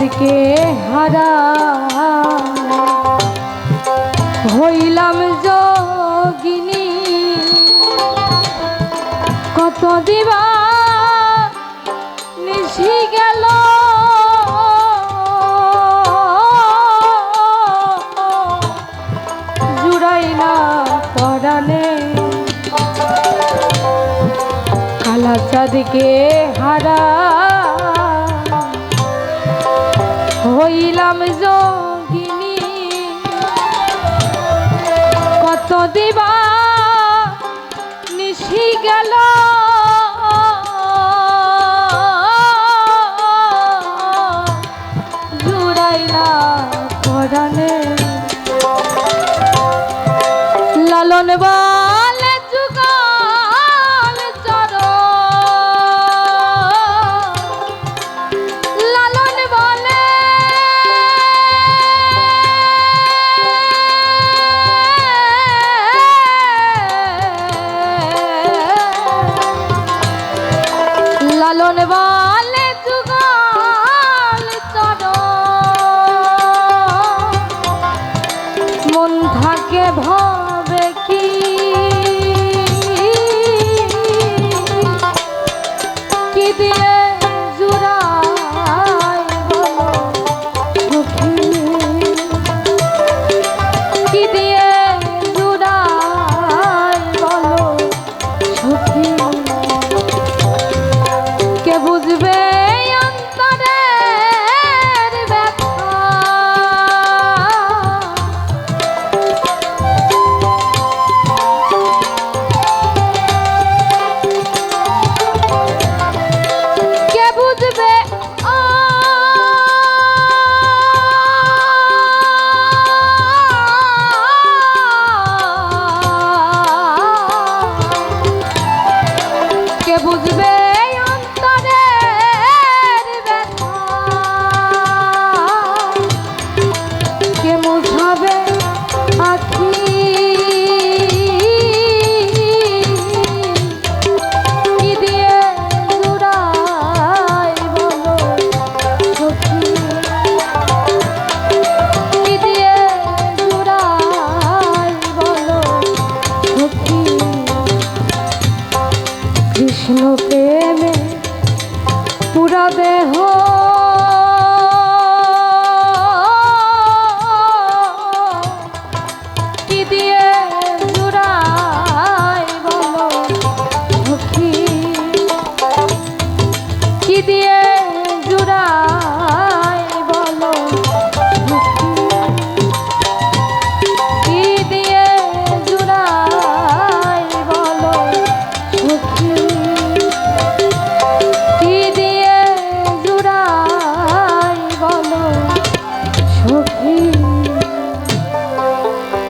চাঁদকে হারা হইলাম যোগিনী। কত দিবা নিশি গেল। জুড়াই না পরানে কালা চাঁদকে হারা হইলাম যোগিনী। কত দিবা নিশি গেল। জুড়াইলা পরানে লালন বা চরণ বলে যুগল চরণ মন থাকে ভাবে কি? কি দিয়ে পুরা দেহ